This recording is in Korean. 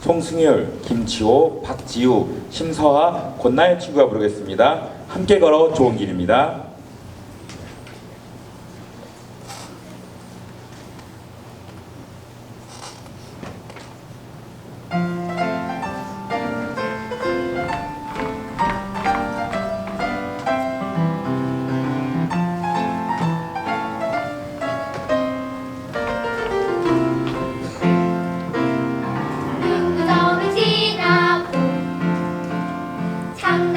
송승열, 김치호, 박지우, 심서아, 곤나의 친구가 부르겠습니다. 함께 걸어 좋은 길입니다. 상